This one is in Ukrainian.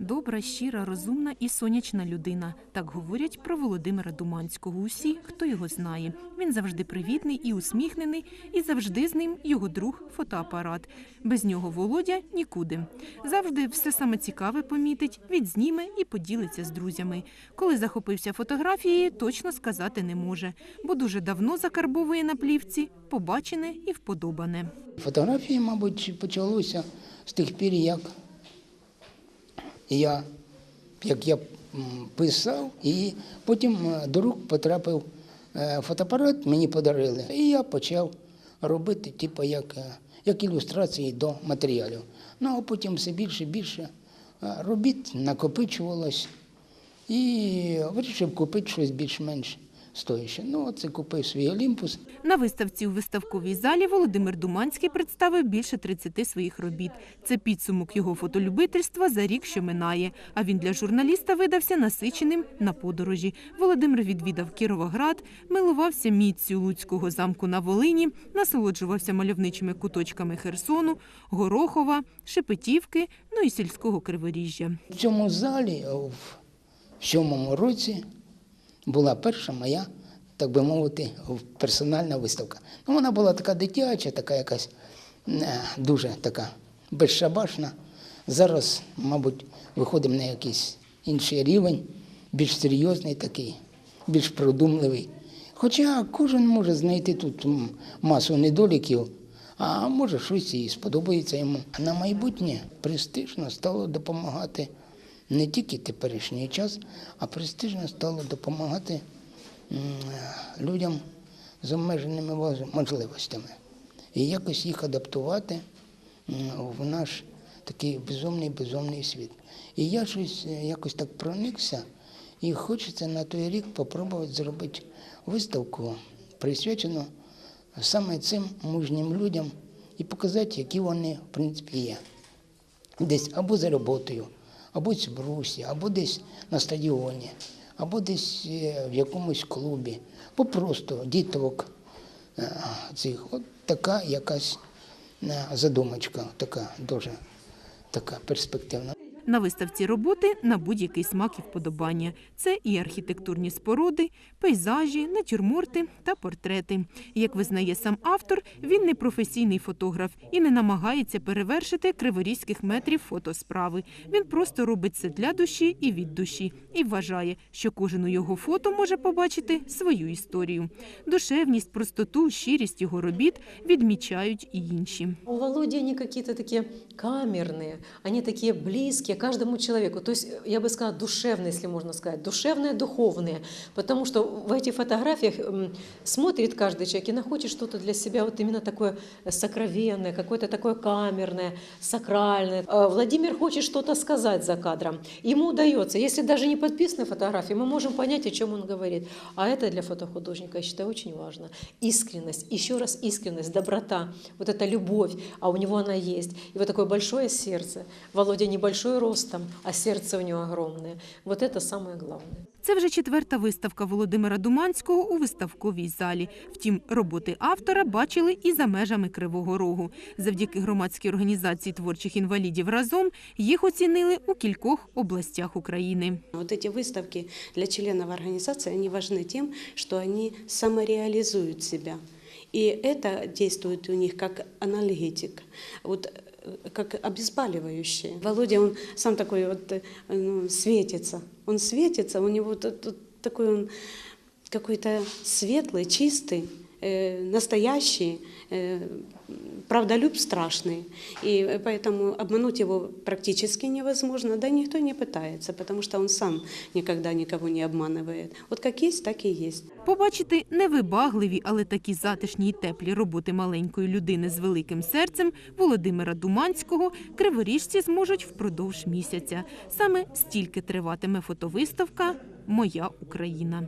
Добра, щира, розумна і сонячна людина. Так говорять про Володимира Думанського. Усі, хто його знає. Він завжди привітний і усміхнений, і завжди з ним його друг фотоапарат. Без нього Володя нікуди. Завжди все саме цікаве помітить, відзніме і поділиться з друзями. Коли захопився фотографією, точно сказати не може, бо дуже давно закарбовує на плівці побачене і вподобане. Фотографії, мабуть, почалося з тих пір, як я, як я писав, і потім е, до рук потрапив е, фотоапарат, мені подарили. І я почав робити, типу, як, е, як ілюстрації до матеріалів. Ну, а потім все більше і більше робіт накопичувалось. І вирішив купити щось більш-менш стояще. Ну, оце купив свій Олімпус. На виставці у виставковій залі Володимир Думанський представив більше 30 своїх робіт. Це підсумок його фотолюбительства за рік, що минає. А він для журналіста видався насиченим на подорожі. Володимир відвідав Кіровоград, милувався міццю Луцького замку на Волині, насолоджувався мальовничими куточками Херсону, Горохова, Шепетівки, ну і сільського Криворіжжя. В цьому залі в сьомому році була перша моя, так би мовити, персональна виставка. Ну, вона була така дитяча, така якась е, дуже така безшабашна. Зараз, мабуть, виходимо на якийсь інший рівень, більш серйозний такий, більш продумливий. Хоча кожен може знайти тут масу недоліків, а може щось і сподобається йому. На майбутнє престижно стало допомагати не тільки теперішній час, а престижно стало допомагати людям з обмеженими можливостями і якось їх адаптувати в наш такий безумний, безумний світ. І я щось е, якось так проникся, і хочеться на той рік попробувати зробити виставку, присвячену саме цим мужнім людям і показати, які вони в принципі є десь або за роботою, або в брусі, або десь на стадіоні, або десь е, в якомусь клубі, або просто діток е, цих. От така якась е, задумочка, така дуже така перспективна. На виставці роботи на будь-який смак і вподобання. Це і архітектурні споруди, пейзажі, натюрморти та портрети. Як визнає сам автор, він не професійний фотограф і не намагається перевершити криворізьких метрів фотосправи. Він просто робить це для душі і від душі і вважає, що кожен у його фото може побачити свою історію. Душевність, простоту, щирість його робіт відмічають і інші. У Володи они какие-то такие камерные, они такие близкие каждому человеку. То есть, я бы сказала, душевные, если можно сказать, душевные, духовные. Потому что в этих фотографиях смотрит каждый человек и находит что-то для себя вот именно такое сокровенное, какое-то такое камерное, сакральное. А Владимир хочет что-то сказать за кадром. Ему удается. Если даже не подписаны фотографии, мы можем понять, о чем он говорит. А это для фотохудожника, я считаю, очень важно. Искренность, еще раз искренность, доброта, вот эта любовь, а у него она есть. И вот такое большое сердце. Володя небольшой ростом, а сердце у него огромное. Вот это самое главное. Це вже четверта виставка Володимира Думанського у виставковій залі. Втім, роботи автора бачили і за межами Кривого Рогу. Завдяки громадській організації творчих інвалідів разом їх оцінили у кількох областях України. Вот эти выставки для членов организации, они важны тем, что они самореализуют себя. И это действует у них как анальгетик, вот э, как обезболивающее. Володя, он сам такой вот э, ну, светится. Он светится, у него тут- тут такой он какой-то светлый, чистый, э, настоящий, э, правдолюб страшный. И поэтому обмануть его практически невозможно, да и никто не пытается, потому что он сам никогда никого не обманывает. Вот как есть, так и есть. Побачити невибагливі, але такі затишні й теплі роботи маленької людини з великим серцем Володимира Думанського криворіжці зможуть впродовж місяця. Саме стільки триватиме фотовиставка Моя Україна.